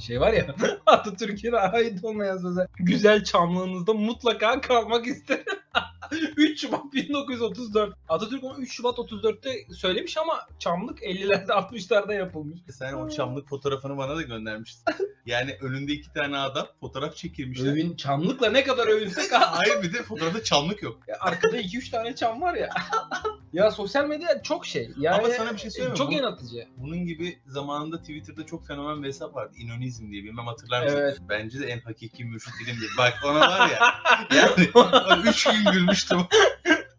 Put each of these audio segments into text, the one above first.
Şey var ya Atatürk'e ait olmayan sözler. Güzel çamlığınızda mutlaka kalmak isterim. 3 Şubat 1934. Atatürk onu 3 Şubat 34'te söylemiş ama çamlık 50'lerde 60'larda yapılmış. Sen o çamlık fotoğrafını bana da göndermiştin. Yani önünde iki tane adam fotoğraf çekilmişler. Övün, çamlıkla ne kadar övünsek Hayır bir de fotoğrafta çamlık yok. Ya arkada 2-3 tane çam var ya. Ya sosyal medya çok şey. Yani Ama sana bir şey söyleyeyim mi? Çok yaratıcı. Bunun gibi zamanında Twitter'da çok fenomen bir hesap vardı. İnonizm diye bilmem hatırlar mısın? Evet. Bence de en hakiki mürşit dilim diye. Bak ona var ya. Yani 3 gün gülmüştüm.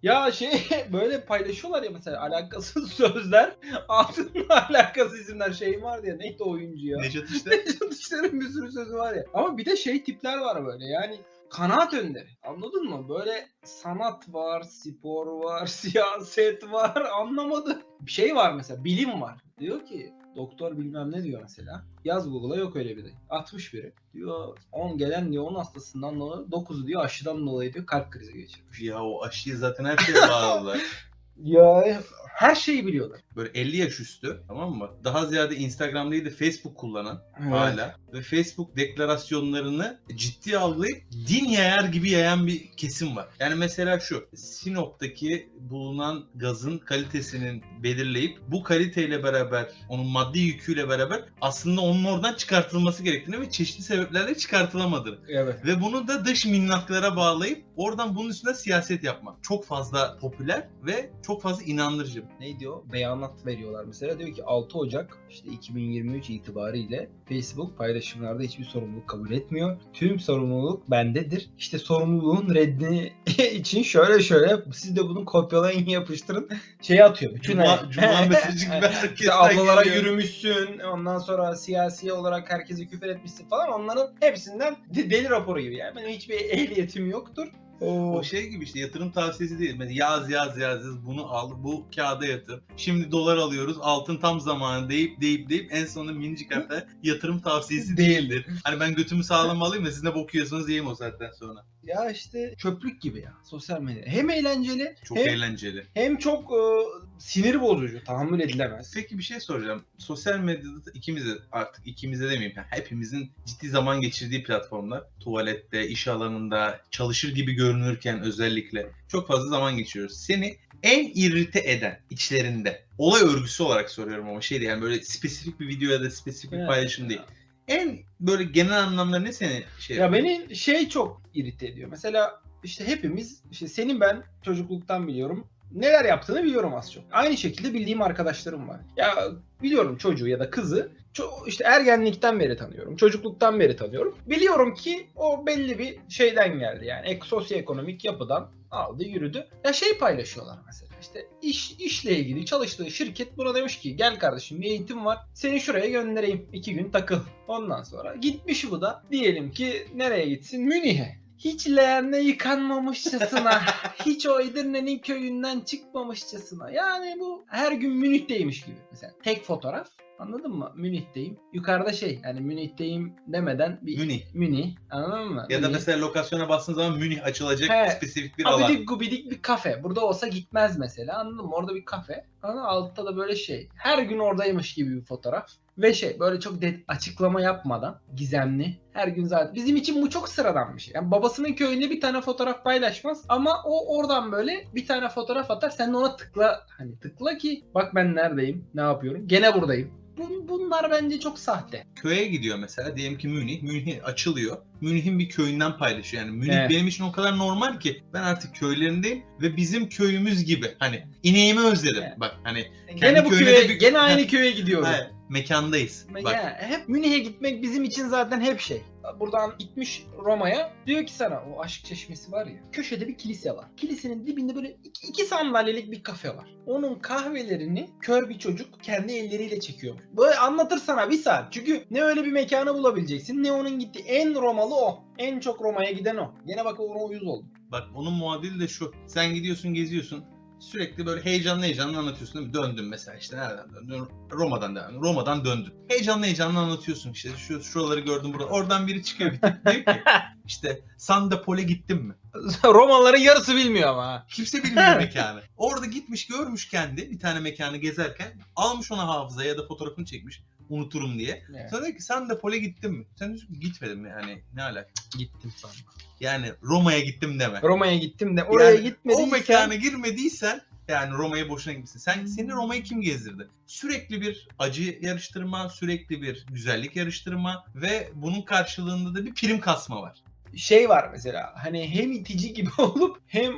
Ya şey böyle paylaşıyorlar ya mesela alakasız sözler altında alakasız isimler şey var ya neydi oyuncu ya? Necat işte. Necdet İşler'in bir sürü sözü var ya. Ama bir de şey tipler var böyle yani kanaat önderi. Anladın mı? Böyle sanat var, spor var, siyaset var. Anlamadım. Bir şey var mesela bilim var. Diyor ki doktor bilmem ne diyor mesela. Yaz Google'a yok öyle biri. 60 biri. Diyor 10 gelen diyor 10 hastasından dolayı 9'u diyor aşıdan dolayı diyor kalp krizi geçirmiş. Ya o aşıyı zaten her şeye bağladılar. Ya her şeyi biliyorlar. Böyle 50 yaş üstü tamam mı? Daha ziyade Instagram değil de Facebook kullanan Evet. hala ve Facebook deklarasyonlarını ciddi algılayıp din yayar gibi yayan bir kesim var. Yani mesela şu Sinop'taki bulunan gazın kalitesinin belirleyip bu kaliteyle beraber onun maddi yüküyle beraber aslında onun oradan çıkartılması gerektiğini ve çeşitli sebeplerle çıkartılamadığını Evet. ve bunu da dış minnaklara bağlayıp oradan bunun üstüne siyaset yapmak. Çok fazla popüler ve çok fazla inandırıcı. Neydi o? Beyanat veriyorlar mesela. Diyor ki 6 Ocak işte 2023 itibariyle Facebook paylaşımlarda hiçbir sorumluluk kabul etmiyor. Tüm sorumluluk bendedir. İşte sorumluluğun reddi için şöyle şöyle siz de bunu kopyalayın yapıştırın. Şey atıyor. Bütün Cuma, Cuma mesajı gibi İşte ablalara geliyor. yürümüşsün. Ondan sonra siyasi olarak herkese küfür etmişsin falan. Onların hepsinden de- deli raporu gibi. Yani benim hiçbir ehliyetim yoktur. O şey gibi işte yatırım tavsiyesi değil. Mesela yaz yaz yaz yaz bunu al bu kağıda yatır. Şimdi dolar alıyoruz altın tam zamanı deyip deyip deyip en sonunda minicik harfler yatırım tavsiyesi değildir. Hani ben götümü sağlam alayım da siz ne bok yiyorsunuz yiyeyim o saatten sonra. Ya işte çöplük gibi ya sosyal medya. Hem eğlenceli Çok hem, eğlenceli. hem çok e, sinir bozucu. Tahammül edilemez. Peki bir şey soracağım. Sosyal medyada da ikimize artık ikimize demeyeyim. Yani hepimizin ciddi zaman geçirdiği platformlar. Tuvalette, iş alanında, çalışır gibi görünürken özellikle çok fazla zaman geçiriyoruz. Seni en irrite eden içlerinde olay örgüsü olarak soruyorum ama şey değil yani böyle spesifik bir video ya da spesifik bir Evet. paylaşım değil. En böyle genel anlamda ne seni şey Ya yapıyor? beni şey çok irite ediyor. Mesela işte hepimiz işte senin ben çocukluktan biliyorum. Neler yaptığını biliyorum az çok. Aynı şekilde bildiğim arkadaşlarım var. Ya biliyorum çocuğu ya da kızı ço- işte ergenlikten beri tanıyorum. Çocukluktan beri tanıyorum. Biliyorum ki o belli bir şeyden geldi yani. Ek, sosyoekonomik yapıdan aldı yürüdü. Ya şey paylaşıyorlar mesela işte iş işle ilgili çalıştığı şirket buna demiş ki gel kardeşim bir eğitim var seni şuraya göndereyim iki gün takıl. Ondan sonra gitmiş bu da diyelim ki nereye gitsin Münih'e. Hiç leğende yıkanmamışçasına, hiç o Edirne'nin köyünden çıkmamışçasına. Yani bu her gün Münih'teymiş gibi. Mesela tek fotoğraf anladın mı? Münih'teyim. Yukarıda şey yani Münih'teyim demeden bir Münih. Münih anladın mı? Ya da Münih. mesela lokasyona bastığın zaman Münih açılacak He. spesifik bir alan. Abidik gubidik bir kafe. Burada olsa gitmez mesela anladın mı? Orada bir kafe. Ama altta da böyle şey. Her gün oradaymış gibi bir fotoğraf. Ve şey böyle çok de- açıklama yapmadan gizemli. Her gün zaten. Bizim için bu çok sıradan bir şey. Yani babasının köyünde bir tane fotoğraf paylaşmaz. Ama o oradan böyle bir tane fotoğraf atar. Sen de ona tıkla. Hani tıkla ki bak ben neredeyim. Ne yapıyorum. Gene buradayım. Bun- bunlar bence çok sahte. köye gidiyor mesela. Diyelim ki Münih. Münih açılıyor. Münih'in bir köyünden paylaşıyor. Yani Münih Evet. benim için o kadar normal ki. Ben artık köylerindeyim ve bizim köyümüz gibi. Hani ineğimi özledim. Evet. Bak hani Gene bu köye, bir- gene aynı köye gidiyorum. he, mekandayız. Bak Ya, hep Münih'e gitmek bizim için zaten hep şey. Buradan gitmiş Roma'ya. Diyor ki sana o aşk çeşmesi var ya. Köşede bir kilise var. Kilisenin dibinde böyle iki, iki sandalyelik bir kafe var. Onun kahvelerini kör bir çocuk kendi elleriyle çekiyor. Böyle anlatır sana bir saat. Çünkü ne öyle bir mekanı bulabileceksin ne onun gittiği. En Romalı o. En çok Roma'ya giden o. Gene bak ona uyuz oldu. bak onun muadili de şu. Sen gidiyorsun geziyorsun. Sürekli böyle heyecanlı heyecanlı anlatıyorsun değil mi? Döndün mesela işte nereden döndün? Roma'dan devam. Roma'dan döndün. Heyecanlı heyecanlı anlatıyorsun işte. Şu şuraları gördüm burada. Oradan biri çıkıyor bir tip diyor ki işte Sandapol'e gittin mi? Romalıların yarısı bilmiyor ama. ha. Kimse bilmiyor mekanı. Orada gitmiş görmüş kendi bir tane mekanı gezerken almış ona hafıza ya da fotoğrafını çekmiş. unuturum diye. Evet. Sonra diyor ki sen de pole gittin mi? Sen diyorsun ki gitmedim yani ne alaka? Gittim sana. Yani Roma'ya gittim deme. Roma'ya gittim de oraya Yani gitmediysen. O mekana girmediysen yani Roma'ya boşuna gitmişsin. Sen seni Roma'ya kim gezdirdi? Sürekli bir acı yarıştırma, sürekli bir güzellik yarıştırma ve bunun karşılığında da bir prim kasma var. Şey var mesela hani hem itici gibi olup hem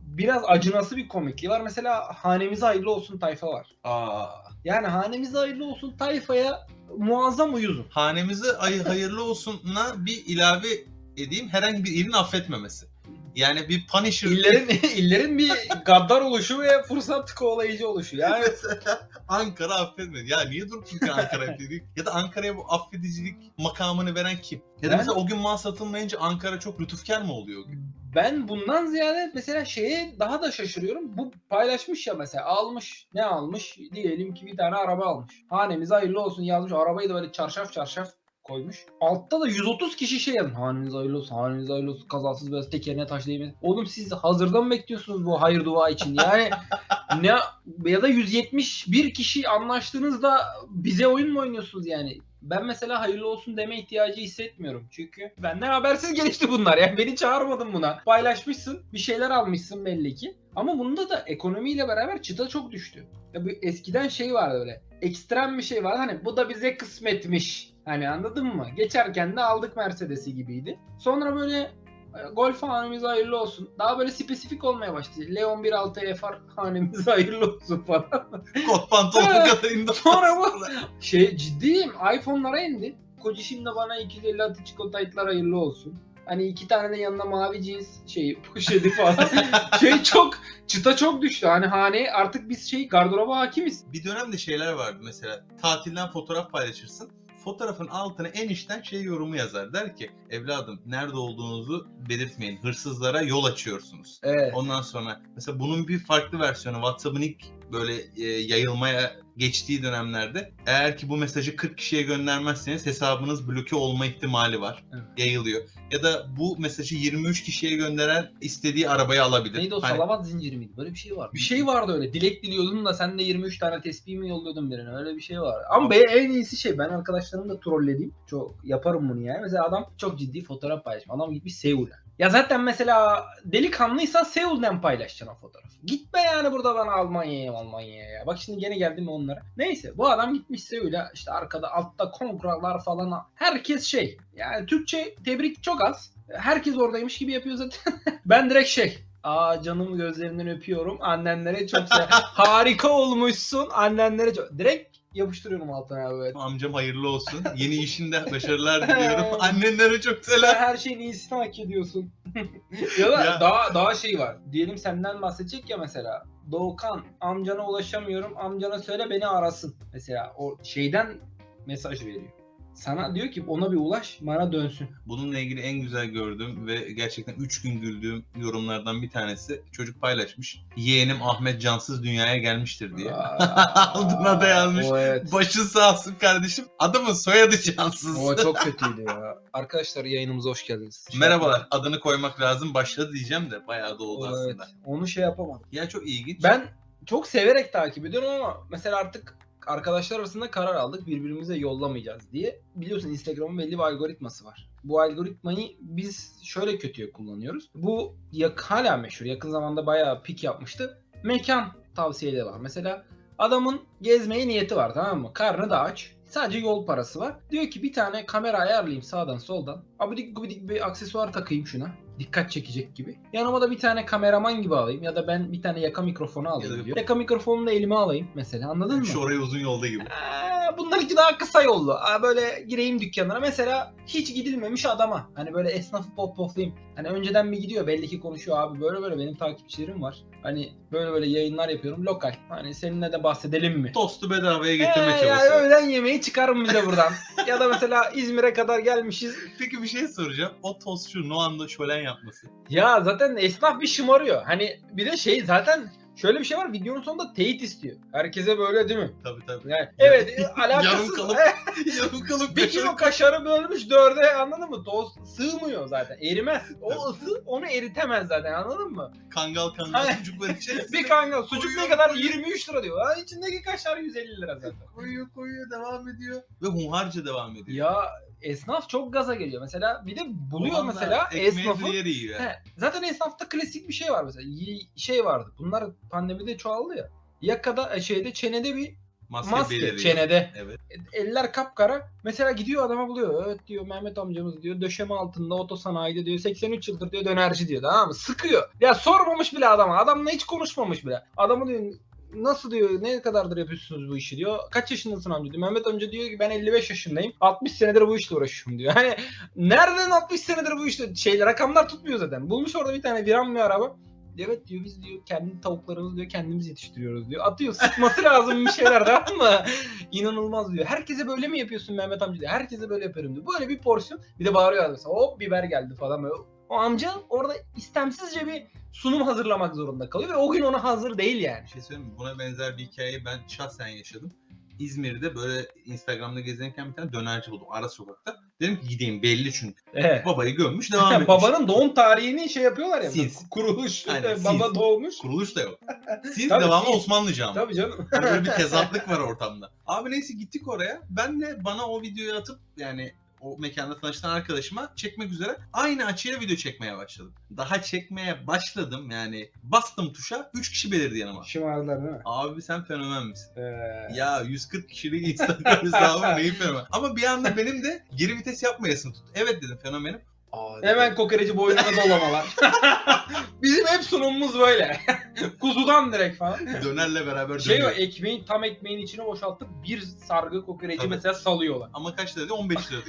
biraz acınası bir komikliği var. Mesela hanemize hayırlı olsun tayfa var. Aa, Yani hanemize hayırlı olsun tayfaya muazzam uyuzum. hanemize ay hayırlı olsun'la bir ilave edeyim herhangi bir ilin affetmemesi. Yani bir Punisher İllerin, illerin bir gaddar oluşu ve fırsat kovalayıcı oluşu. Yani mesela Ankara affetmedi. Ya niye durup dururken Ankara affediyor? Ya da Ankara'ya bu affedicilik makamını veren kim? Ya da Ben- mesela o gün mal satılmayınca Ankara çok lütufkar mı oluyor? ben bundan ziyade mesela şeye daha da şaşırıyorum. Bu paylaşmış ya mesela almış. Ne almış? Diyelim ki bir tane araba almış. Hanemize hayırlı olsun yazmış. Arabayı da böyle çarşaf çarşaf koymuş. Altta da 130 kişi şey yazmış. Hanenize hayırlı olsun, hanenize hayırlı olsun. Kazasız biraz tekerine taş değmez. Oğlum siz hazırda mı bekliyorsunuz bu hayır dua için? Yani ne ya da 171 kişi anlaştığınızda bize oyun mu oynuyorsunuz yani? Ben mesela hayırlı olsun deme ihtiyacı hissetmiyorum. Çünkü benden habersiz gelişti bunlar. Yani beni çağırmadın buna. Paylaşmışsın. Bir şeyler almışsın belli ki. Ama bunda da ekonomiyle beraber çıta çok düştü. Ya bu eskiden şey vardı öyle. Ekstrem bir şey vardı. Hani bu da bize kısmetmiş. Hani anladın mı? Geçerken de aldık Mercedes'i gibiydi. Sonra böyle e, Golf hanemize hayırlı olsun. Daha böyle spesifik olmaya başladı. Leon 1.6 FR hanemize hayırlı olsun falan. Kot pantolon Ha, kadarında. sonra bu- Şey ciddiyim. iPhone'lara indi. Koca şimdi bana 256 çikolataytlar hayırlı olsun. Hani iki tane de yanına mavi cins şey poşeti falan. şey çok çıta çok düştü. Hani hane artık biz şey gardıroba hakimiz. Bir dönemde şeyler vardı mesela tatilden fotoğraf paylaşırsın. Fotoğrafın altına en içten şey yorumu yazar. Der ki evladım nerede olduğunuzu belirtmeyin. Hırsızlara yol açıyorsunuz. Evet. Ondan sonra mesela bunun bir farklı versiyonu WhatsApp'ın ilk böyle e, yayılmaya geçtiği dönemlerde eğer ki bu mesajı 40 kişiye göndermezseniz hesabınız bloke olma ihtimali var. Evet. Yayılıyor. Ya da bu mesajı 23 kişiye gönderen istediği arabayı alabilir. Neydi o Hani- salavat zinciri miydi? Böyle bir şey var. Bir şey vardı öyle. Dilek diliyordun da sen de 23 tane tespih mi yolluyordun birine? Öyle bir şey var. Ama be, en iyisi şey ben arkadaşlarımı da trollediğim. Çok yaparım bunu yani. Mesela adam çok ciddi fotoğraf paylaşmış. Adam gitmiş Seul'e. Ya zaten mesela delikanlıysan Seul'den paylaşacaksın o fotoğrafı. Gitme yani burada bana Almanya'ya Almanya'ya ya. Bak şimdi gene geldim onlara. Neyse bu adam gitmiş Seul'e işte arkada altta kongralar falan. Herkes şey yani Türkçe tebrik çok az. Herkes oradaymış gibi yapıyor zaten. ben direkt şey Aa canım gözlerinden öpüyorum. Annenlere çok sev. Harika olmuşsun. Annenlere çok. Direkt yapıştırıyorum altına abi böyle. Amcam hayırlı olsun. Yeni işinde başarılar diliyorum. Annenlere çok Sen selam. her şeyin iyisini hak ediyorsun. ya da Ya. daha daha şey var. Diyelim senden bahsedecek ya mesela. Doğukan amcana ulaşamıyorum. Amcana söyle beni arasın. Mesela o şeyden mesaj veriyor. Sana diyor ki ona bir ulaş bana dönsün. Bununla ilgili en güzel gördüğüm ve gerçekten 3 gün güldüğüm yorumlardan bir tanesi çocuk paylaşmış. Yeğenim Ahmet Cansız dünyaya gelmiştir diye. Altına da yazmış. Evet. Başın sağ olsun kardeşim. Adamın soyadı Cansız. O çok kötüydü ya. Arkadaşlar yayınımıza hoş geldiniz. Merhabalar. Adını koymak lazım. Başladı diyeceğim de bayağı da oldu evet. aslında. Onu şey yapamadım. Ya çok ilginç. Ben çok severek takip ediyorum ama mesela artık arkadaşlar arasında karar aldık birbirimize yollamayacağız diye. Biliyorsun Instagram'ın belli bir algoritması var. Bu algoritmayı biz şöyle kötüye kullanıyoruz. Bu yak hala meşhur. Yakın zamanda bayağı pik yapmıştı. Mekan tavsiyeleri var. Mesela adamın gezmeye niyeti var tamam mı? Karnı da aç. Sadece yol parası var. Diyor ki bir tane kamera ayarlayayım sağdan soldan. Abidik gubidik bir aksesuar takayım şuna. Dikkat çekecek gibi. Yanıma da bir tane kameraman gibi alayım. Ya da ben bir tane yaka mikrofonu alayım Ya da- diyor. Yaka mikrofonunu da elime alayım mesela anladın mı? Şu oraya uzun yolda gibi. Aa, bunlarınki daha kısa yollu. Aa, böyle gireyim dükkanlara. Mesela hiç gidilmemiş adama. Hani böyle esnafı pop poplayayım. Hani önceden bir gidiyor belli ki konuşuyor abi böyle böyle benim takipçilerim var. Hani böyle böyle yayınlar yapıyorum lokal. Hani seninle de bahsedelim mi? Tostu bedavaya getirme Ee, yani çabası. öğlen yemeği çıkarın bize buradan. ya da mesela İzmir'e kadar gelmişiz. Peki bir şey soracağım. O tostçu Noah'nda şölen yapması. Ya zaten esnaf bir şımarıyor. Hani bir de şey zaten şöyle bir şey var videonun sonunda teyit istiyor. Herkese böyle değil mi? Tabii tabii. Yani, evet e, alakasız. Yarım kalıp- Yarım kalıp bir kilo kaşarı bölmüş dörde anladın mı? Toz sığmıyor zaten. Erimez. O ısı onu eritemez zaten anladın mı? kangal kangal Aynen. sucukların içerisine Bir kangal sucuk Koyuyor, ne kadar? koyuyor. 23 lira diyor. Ha, içindeki kaşar 150 lira zaten. koyuyor koyuyor devam ediyor. Ve hunharca devam ediyor. Ya esnaf çok gaza geliyor. Mesela bir de buluyor mesela esnafı. diğeri yiyor. He, zaten esnafta klasik bir şey var mesela. Y- Şey vardı. Bunlar pandemide çoğaldı ya. Yakada e, şeyde çenede bir Maske, maske beliriyor. çenede. Evet. Eller kapkara. Mesela gidiyor adama buluyor. Evet diyor Mehmet amcamız diyor döşeme altında otosanayide diyor 83 yıldır diyor dönerci diyor tamam mı? Sıkıyor. Ya sormamış bile adama. Adamla hiç konuşmamış bile. Adamı diyor nasıl diyor ne kadardır yapıyorsunuz bu işi diyor. Kaç yaşındasın amca diyor. Mehmet amca diyor ki ben 55 yaşındayım. 60 senedir bu işle uğraşıyorum diyor. Hani nereden 60 senedir bu işte şeyler rakamlar tutmuyor zaten. Bulmuş orada bir tane viran bir araba. Evet diyor biz diyor kendi tavuklarımızı diyor kendimiz yetiştiriyoruz diyor. Atıyor sıkması lazım bir şeyler tamam mı? İnanılmaz diyor. Herkese böyle mi yapıyorsun Mehmet amca diyor. Herkese böyle yaparım diyor. Böyle bir porsiyon. Bir de bağırıyor mesela hop biber geldi falan böyle. O amca orada istemsizce bir sunum hazırlamak zorunda kalıyor ve o gün ona hazır değil yani. Bir şey söyleyeyim mi? Buna benzer bir hikayeyi ben şahsen yaşadım. İzmir'de böyle Instagram'da gezinirken bir tane dönerci buldum ara sokakta. Dedim ki gideyim belli çünkü. Evet. Babayı gömmüş devam etmiş. Babanın doğum tarihini şey yapıyorlar ya. Sis. Kuruluş. E, sis. baba doğmuş. Kuruluş da yok. Siz Tabii, devamı siz. Osmanlıca ama. Tabii canım. Yani böyle bir tezatlık var ortamda. Abi neyse gittik oraya. Ben de bana o videoyu atıp yani o mekanda tanıştıran arkadaşıma çekmek üzere aynı açıya video çekmeye başladım. Daha çekmeye başladım yani bastım tuşa 3 kişi belirdi yanıma. Şımardılar değil mi? Abi sen fenomen misin? Ee, Ya 140 kişilik Instagram hesabım neyi fenomen? Ama bir anda benim de geri vites yapmayasın tut. Evet dedim fenomenim. Aa, dedi. Hemen kokoreci boynuna dolamalar. Bizim hep sunumumuz böyle. Kuzudan direkt falan. dönerle beraber Şey dönüyor. o ekmeğin tam ekmeğin içine boşaltıp bir sargı kokoreci Tabii. mesela salıyorlar. Ama kaç lira diyor? 15 lira.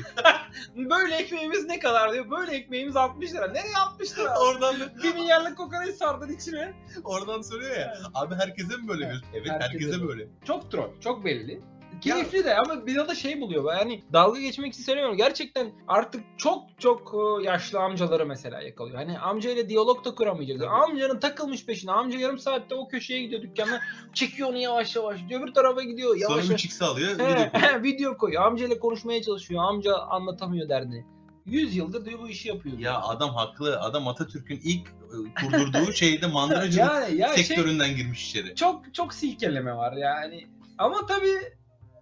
Böyle ekmeğimiz ne kadar diyor. Böyle ekmeğimiz 60 lira. Nereye 60 lira? Oradan bir milyarlık kokoreç sardın içine. oradan soruyor ya. Abi herkese mi böyle Evet? Evet herkese herkese böyle. böyle. Çok troll. Çok belli. Keyifli de ama bir da şey buluyor. Yani dalga geçmek için söylemiyorum. Gerçekten artık çok çok e, yaşlı amcaları mesela yakalıyor. Hani amcayla diyalog da kuramayacak. Tabii. Amcanın takılmış peşine. Amca yarım saatte o köşeye gidiyor dükkana. Çekiyor onu yavaş yavaş. Öbür tarafa gidiyor. Yavaş Sonra yavaş. 3x alıyor. He, video koyuyor. video koyuyor. Amcayla konuşmaya çalışıyor. Amca anlatamıyor derdini. 100 yıldır diyor bu işi yapıyor. Ya adam haklı. Adam Atatürk'ün ilk e, kurdurduğu şeyde mandıracılık yani ya şey, sektöründen girmiş içeri. çok çok silkeleme var yani. Ama tabii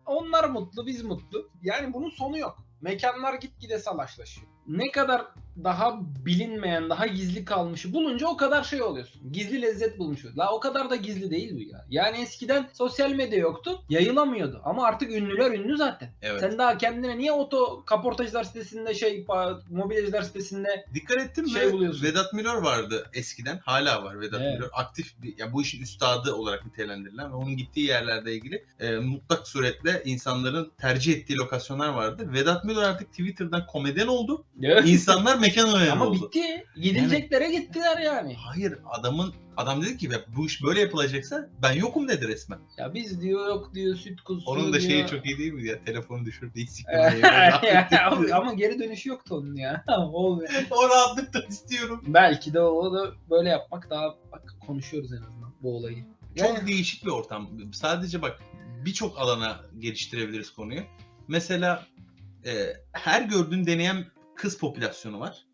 onlar mutlu, biz mutlu. Yani bunun sonu yok. Mekanlar gitgide salaşlaşıyor. Ne kadar daha bilinmeyen, daha gizli kalmışı bulunca o kadar şey oluyorsun. Gizli lezzet bulmuş oluyorsun. La o kadar da gizli değil bu ya. Yani eskiden sosyal medya yoktu, yayılamıyordu. Ama artık ünlüler ünlü zaten. Evet. Sen daha kendine niye oto kaportajlar sitesinde şey, mobilyacılar sitesinde Dikkat ettin mi? Şey buluyorsun. Vedat Milor vardı eskiden. Hala var Vedat Evet. Milor. Aktif bir, ya bu işin üstadı olarak nitelendirilen ve onun gittiği yerlerle ilgili e, mutlak suretle insanların tercih ettiği lokasyonlar vardı. Vedat Milor artık Twitter'dan komedyen oldu. İnsanlar mekan oynayan Ama oldu. bitti. Gidileklere gittiler yani. Hayır adamın adam dedi ki "Ya bu iş böyle yapılacaksa ben yokum dedi resmen. Ya biz diyor yok diyor süt kuzusu Onun da diyor. şeyi çok iyi değil mi ya? Telefonu düşürdü. ama, ama geri dönüşü yoktu onun ya. Olmuyor. o rahatlıktan istiyorum. Belki de o da böyle yapmak daha bak konuşuyoruz en azından bu olayı. Çok Yani- değişik bir ortam. Sadece bak birçok alana geliştirebiliriz konuyu. Mesela e, her gördüğün deneyen kız popülasyonu var.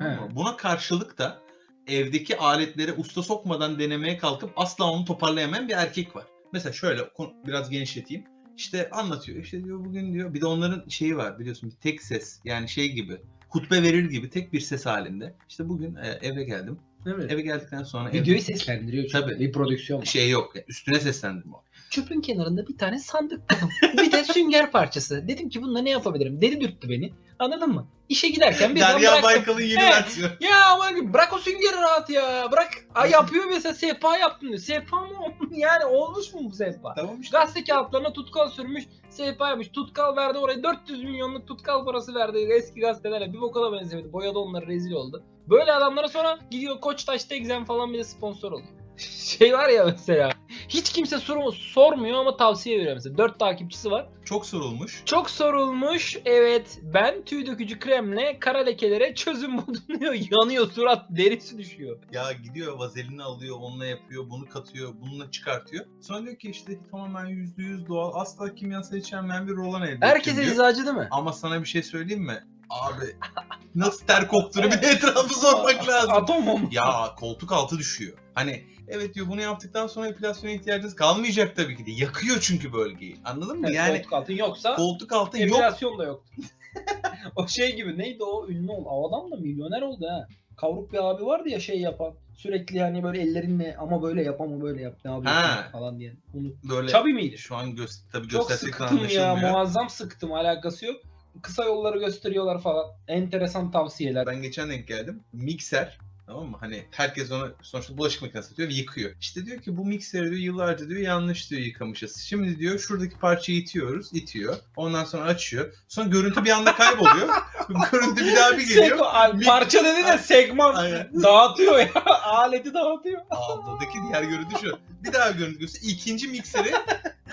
He. Buna karşılık da evdeki aletleri usta sokmadan denemeye kalkıp asla onu toparlayamayan bir erkek var. Mesela şöyle biraz genişleteyim. İşte anlatıyor. İşte diyor bugün diyor. Bir de onların şeyi var biliyorsun bir tek ses. Yani şey gibi. Hutbe verir gibi tek bir ses halinde. İşte bugün e, eve geldim. Evet. Eve geldikten sonra Videoyu evde seslendiriyor çünkü. Tabii. Bir prodüksiyon var. şey yok. Üstüne seslendim o. Çöpün kenarında bir tane sandık buldum. bir de sünger parçası. Dedim ki bununla ne yapabilirim? Deli dürttü beni. Anladın mı? İşe giderken bir Derya. Baykal'ın yeni Evet. versiyonu. Ya ama bırak o süngeri rahat ya. Bırak. Ay yapıyor mesela sehpa yaptım diyor. Sehpa mı? yani olmuş mu bu sehpa? Tamam işte. Gazete kağıtlarına tutkal sürmüş, sehpa yapmış. Tutkal verdi oraya 400 milyonluk tutkal parası verdi eski gazetelerle. Bir boka da benzemedi. Boyadı onları rezil oldu. Böyle adamlara sonra gidiyor Koçtaş Tekzen falan bir de sponsor oluyor. Şey var ya mesela. Hiç kimse soru sormuyor ama tavsiye veriyor mesela. 4 takipçisi var. Çok sorulmuş. Çok sorulmuş. Evet ben tüy dökücü kremle kara lekelere çözüm buldum diyor. Yanıyor surat derisi düşüyor. Ya gidiyor vazelini alıyor, onunla yapıyor, bunu katıyor, bununla çıkartıyor. Sonra diyor ki işte tamamen yüzde yüz doğal, asla kimyasal içermeyen bir rolan elde ettim Herkese diyor. eczacı değil mi? Ama sana bir şey söyleyeyim mi? Abi nasıl ter koktuğunu bir de etrafı sormak lazım. Atomum. Ya koltuk altı düşüyor. Hani evet diyor bunu yaptıktan sonra epilasyona ihtiyacınız kalmayacak tabii ki de. Yakıyor çünkü bölgeyi. Anladın mı? Yani Yani koltuk altın yoksa koltuk altı yok. epilasyon da yoktu. o şey gibi neydi o ünlü oldu. O adam da milyoner oldu ha. Kavruk bir abi vardı ya şey yapan. Sürekli hani böyle ellerinle ama böyle yap ama böyle yap ne Ha. falan diye. Bunu Böyle Çabi miydi? şu an göz, tabii Çok göstersek sıktım ya muazzam sıktım alakası yok. Kısa yolları gösteriyorlar falan. Enteresan tavsiyeler. Ben geçen denk geldim. Mikser Tamam mı? Hani herkes onu sonuçta bulaşık makinesi atıyor ve yıkıyor. İşte diyor ki bu mikseri diyor yıllarca diyor yanlış diyor yıkamışız. Şimdi diyor şuradaki parçayı itiyoruz, itiyor. Ondan sonra açıyor. Sonra görüntü bir anda kayboluyor. görüntü bir daha bir geliyor. Ay, Mik- parça dedi de segman Aynen. dağıtıyor ya. Aleti dağıtıyor. Abladaki diğer görüntü şu. Bir daha görüntü gösteriyor. İkinci mikseri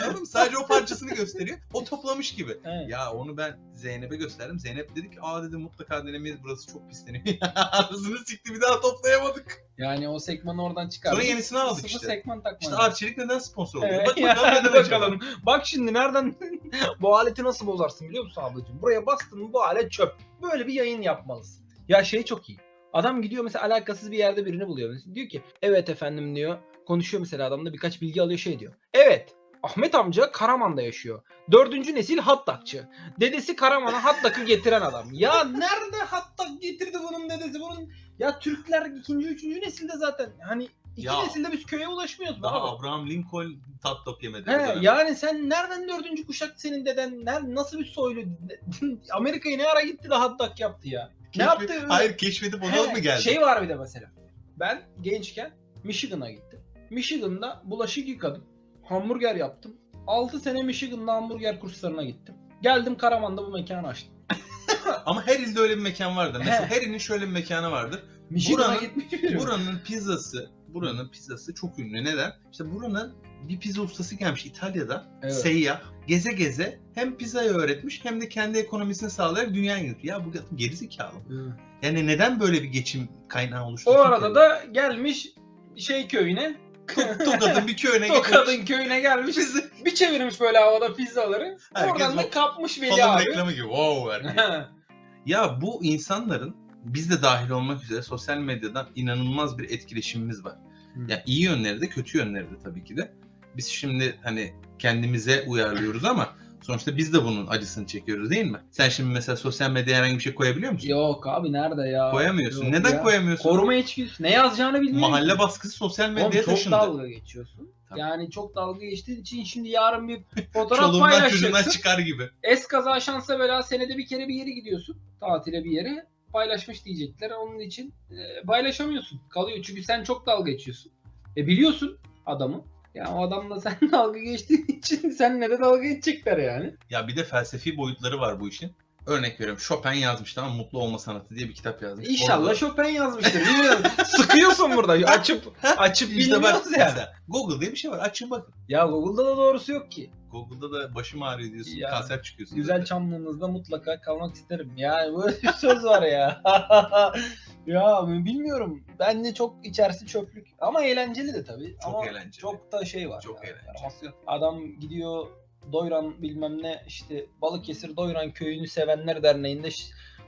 anladın? Sadece o parçasını gösteriyor. O toplamış gibi. Evet. Ya onu ben Zeynep'e gösterdim. Zeynep dedi ki aa dedi mutlaka denemeyiz burası çok pisleniyor. Arasını sikti bir daha toplayamadık. Yani o segmanı oradan çıkar. Sonra yenisini aldık Sıfır işte. segman takma. İşte Arçelik neden sponsor oluyor? Evet, Bak bakalım neden bakalım. Bak şimdi nereden bu aleti nasıl bozarsın biliyor musun ablacığım? Buraya bastın mı bu alet çöp. Böyle bir yayın yapmalısın. Ya şey çok iyi. Adam gidiyor mesela alakasız bir yerde birini buluyor. Mesela diyor ki evet efendim diyor. Konuşuyor mesela adamla birkaç bilgi alıyor şey diyor. Evet Ahmet amca Karaman'da yaşıyor. Dördüncü nesil hattakçı. Dedesi Karaman'a hattakı getiren adam. Ya nerede hattak getirdi bunun dedesi? Bunun ya Türkler ikinci, üçüncü nesilde zaten. Hani iki Ya, nesilde biz köye ulaşmıyoruz. Daha abi. Abraham Lincoln tat top yemedi. He, dönem. yani sen nereden dördüncü kuşak senin deden? Ner, nasıl bir soylu? Amerika'ya ne ara gitti de dog yaptı ya? Ne Keşfe- yaptı? Hayır keşfedip ona He, mı geldi? Şey var bir de mesela. Ben gençken Michigan'a gittim. Michigan'da bulaşık yıkadım. Hamburger yaptım. 6 sene Michigan'da hamburger kurslarına gittim. Geldim Karaman'da bu mekanı açtım. Ama her ilde öyle bir mekan vardır. Mesela He. her ilin şöyle bir mekanı vardır. Michigan'a Buranın-. Buranın pizzası, buranın pizzası çok ünlü. Neden? İşte buranın bir pizza ustası gelmiş İtalya'da. Evet. Seyyah. Geze geze hem pizzayı öğretmiş hem de kendi ekonomisini sağlayarak dünyaya götürüyor. Ya bu gerizekalı. Hı. Yani neden böyle bir geçim kaynağı O oluştursun arada da gelmiş şey köyüne. Tokat'ın bir köyüne. Tokat'ın köyüne gelmiş. Bizi Bir çevirmiş böyle havada pizzaları. Herkes Oradan da kapmış Veli abi. reklamı gibi. Wow. Ya bu insanların biz de dahil olmak üzere sosyal medyadan inanılmaz bir etkileşimimiz var. Hı. Ya iyi yönleri de kötü yönleri de tabii ki de. Biz şimdi hani kendimize uyarlıyoruz ama sonuçta biz de bunun acısını çekiyoruz değil mi? Sen şimdi mesela sosyal medyaya herhangi bir şey koyabiliyor musun? Yok abi nerede ya? Koyamıyorsun. Yok Neden ya. koyamıyorsun? Koruma içgüdüsü. Ne yazacağını bilmiyorum. Mahalle baskısı sosyal Oğlum medyaya çok taşındı. dalga geçiyorsun. Tabii. Yani çok dalga geçtiğin için şimdi yarın bir fotoğraf Çoluğundan çocuğundan paylaşacaksın. çıkar gibi. Es kaza şansa bela senede bir kere bir yere gidiyorsun. Tatile bir yere. Paylaşmış diyecekler. Onun için e, paylaşamıyorsun. Kalıyor. Çünkü sen çok dalga geçiyorsun. E biliyorsun adamı. Ya o adamla sen dalga geçtiğin için seninle de dalga geçecekler yani. Ya bir de felsefi boyutları var bu işin. Örnek veriyorum Chopin yazmış tamam? Mutlu olma sanatı diye bir kitap yazmış. İnşallah Orada- Chopin yazmıştır. Bilmiyorum. Sıkıyorsun burada. Açıp açıp İşte bak bilmiyoruz ya. mesela Google diye bir şey var. Açın bakın. Ya Google'da da doğrusu yok ki. Google'da da başım ağrıyor diyorsun. Ya, kanser çıkıyorsun. Güzel zaten. çamlığınızda mutlaka kalmak isterim. Yani böyle bir söz var ya. Ya bilmiyorum. Bence çok içerisi çöplük. Ama eğlenceli de tabii. Çok Ama eğlenceli. Çok da şey var. Çok ya, eğlenceli. Adam gidiyor Doyran bilmem ne işte Balıkesir Doyran Köyü'nü Sevenler Derneği'nde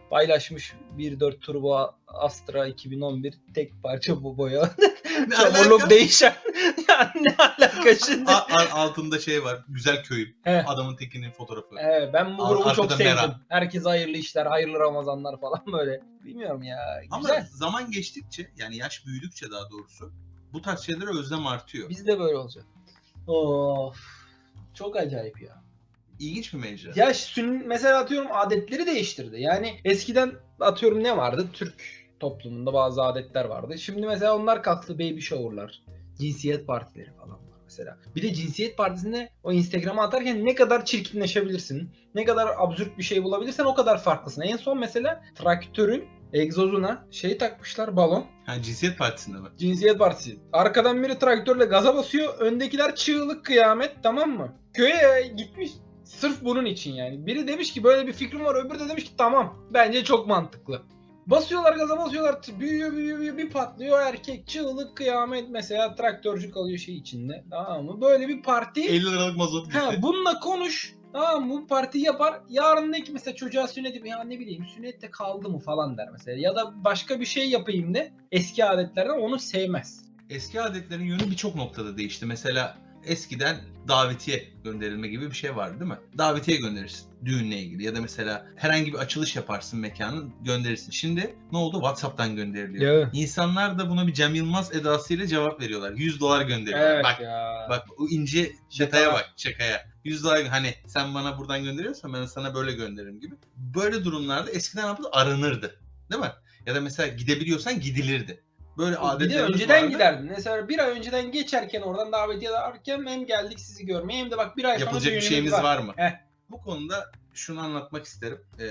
paylaşmış 1.4 Turbo Astra 2011 tek parça bu boya. Çamurluk değişen. ya ne alaka şimdi? A- altında şey var. Güzel köyüm. He. Adamın tekinin fotoğrafı. Evet, ben bu grubu çok sevdim. Mera. Herkese hayırlı işler, hayırlı Ramazanlar falan böyle. Bilmiyorum ya. Ama Güzel. zaman geçtikçe yani yaş büyüdükçe daha doğrusu bu tarz şeylere özlem artıyor. Biz de böyle olacak. Of. Çok acayip ya. İlginç bir mecra. Ya sün mesela atıyorum adetleri değiştirdi. Yani eskiden atıyorum ne vardı? Türk toplumunda bazı adetler vardı. Şimdi mesela onlar kalktı baby shower'lar, cinsiyet partileri falan var mesela. Bir de cinsiyet partisinde o Instagram'a atarken ne kadar çirkinleşebilirsin, ne kadar absürt bir şey bulabilirsen o kadar farklısın. En son mesela traktörün egzozuna şey takmışlar balon. Ha cinsiyet partisinde mi? Cinsiyet partisi. Arkadan biri traktörle gaza basıyor. Öndekiler çığlık kıyamet tamam mı? Köye gitmiş sırf bunun için yani. Biri demiş ki böyle bir fikrim var. Öbürü de demiş ki tamam. Bence çok mantıklı. Basıyorlar gaza basıyorlar. Büyüyor büyüyor büyüyor. Bir patlıyor erkek. Çığlık kıyamet mesela traktörcü kalıyor şey içinde. Tamam mı? Böyle bir parti. 50 liralık mazot gitti. Ha, bununla konuş. Tamam mı? bu parti yapar. Yarın de ki mesela çocuğa sünnet ya ne bileyim sünnette kaldı mı falan der mesela. Ya da başka bir şey yapayım de eski adetlerden onu sevmez. Eski adetlerin yönü birçok noktada değişti. Mesela eskiden davetiye gönderilme gibi bir şey vardı değil mi? Davetiye gönderirsin düğünle ilgili ya da mesela herhangi bir açılış yaparsın mekanın gönderirsin. Şimdi ne oldu? WhatsApp'tan gönderiliyor. Ya. İnsanlar da buna bir Cem Yılmaz edasıyla cevap veriyorlar. 100 dolar gönderiyorlar. Evet bak ya. bak o ince detaya bak şakaya. 100 dolar hani sen bana buradan gönderiyorsan ben sana böyle gönderirim gibi. Böyle durumlarda eskiden ne yapıldı? Aranırdı. Değil mi? Ya da mesela gidebiliyorsan gidilirdi. Böyle bir de önceden vardı. giderdin. Mesela bir ay önceden geçerken oradan davetiye alırken hem geldik sizi görmeye hem de bak bir ay sonra Yapılacak bir düğünümüz şeyimiz var, mı? Heh. Bu konuda şunu anlatmak isterim. Ee,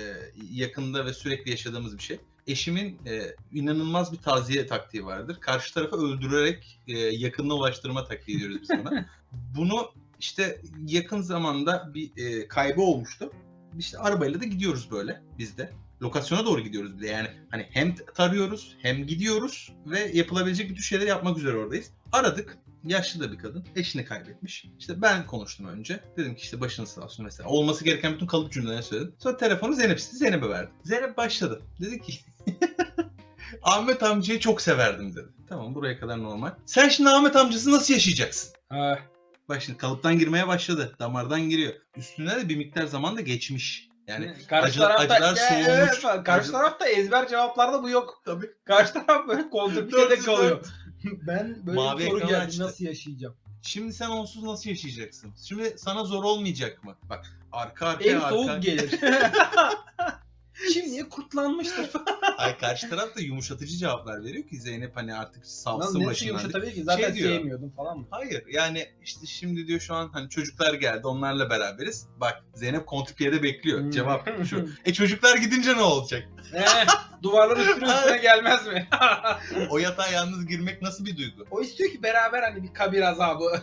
yakında ve sürekli yaşadığımız bir şey. Eşimin e, inanılmaz bir taziye taktiği vardır. Karşı tarafı öldürerek e, yakınına ulaştırma taktiği diyoruz biz buna. Bunu işte yakın zamanda bir e, kaybı olmuştu. İşte arabayla da gidiyoruz böyle biz de. Lokasyona doğru gidiyoruz bir de yani hani hem tarıyoruz hem gidiyoruz ve yapılabilecek bütün şeyleri yapmak üzere oradayız. Aradık yaşlı da bir kadın. Eşini kaybetmiş. İşte ben konuştum önce. Dedim ki işte başınız sağ olsun mesela. Olması gereken bütün kalıp cümleleri söyledim. Sonra telefonu Zeynep istedi. Zeynep'e verdim. Zeynep başladı. Dedi ki Ahmet amcayı çok severdim dedi. Tamam buraya kadar normal. Sen şimdi Ahmet amcası nasıl yaşayacaksın? Ha, Bak şimdi kalıptan girmeye başladı. Damardan giriyor. Üstüne de bir miktar zaman da geçmiş. Yani karşı acı- tarafta acılar Ya, soğumuş. evet, karşı Acı- tarafta ezber cevaplarda bu yok. tabii. Karşı taraf böyle kontrpiyede 404. kalıyor. ben böyle Mavi bir soru geldi açtı. nasıl yaşayacağım? Şimdi sen onsuz nasıl yaşayacaksın? Şimdi sana zor olmayacak mı? Bak arka arkaya En arka. soğuk gelir. Kurtlanmıştır. Ay karşı taraf da yumuşatıcı cevaplar veriyor ki Zeynep hani artık Lan salsın nesi başından. yumuşatabilir ki? Zaten Şey diyor. sevmiyordum falan mı? Hayır yani işte şimdi diyor şu an hani çocuklar geldi onlarla beraberiz. Bak Zeynep kontrpiyede bekliyor. Hmm. Cevap şu. E çocuklar gidince ne olacak? Eh, duvarların üstüne üstüne gelmez mi? O yatağa yalnız girmek nasıl bir duygu? o istiyor ki beraber hani bir kabir azabı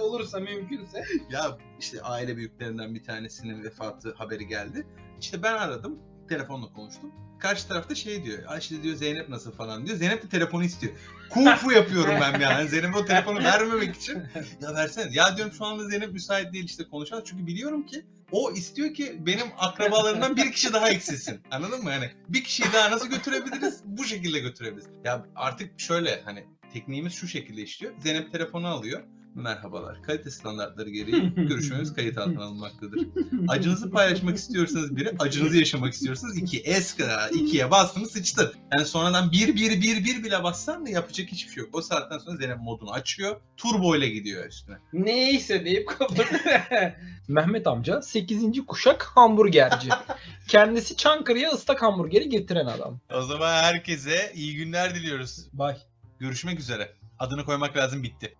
olursa mümkünse. Ya işte aile büyüklerinden bir tanesinin vefatı haberi geldi. İşte ben aradım. Telefonla konuştum. Karşı tarafta şey diyor. "Ay diyor Zeynep nasıl falan diyor. Zeynep de telefonu istiyor. Kung fu yapıyorum ben yani. Zeynep'e o telefonu vermemek için. Ya versene. Ya diyorum şu anda Zeynep müsait değil işte konuşalım. Çünkü biliyorum ki o istiyor ki benim akrabalarımdan bir kişi daha eksilsin. Anladın mı? Yani bir kişiyi daha nasıl götürebiliriz? Bu şekilde götürebiliriz. Ya artık şöyle hani tekniğimiz şu şekilde işliyor. Zeynep telefonu alıyor. Merhabalar. Kalite standartları gereği görüşmemiz kayıt altına alınmaktadır. Acınızı paylaşmak istiyorsanız biri, acınızı yaşamak istiyorsanız iki. Es kadar ikiye bastın mı sıçtın. Yani sonradan bir bir bir bir bile bassan da yapacak hiçbir şey yok. O saatten sonra Zeynep modunu açıyor. Turbo ile gidiyor üstüne. Neyse deyip kapatıyor. Mehmet amca 8. kuşak hamburgerci. Kendisi Çankırı'ya ıslak hamburgeri getiren adam. O zaman herkese iyi günler diliyoruz. Bay. Görüşmek üzere. Adını koymak lazım bitti.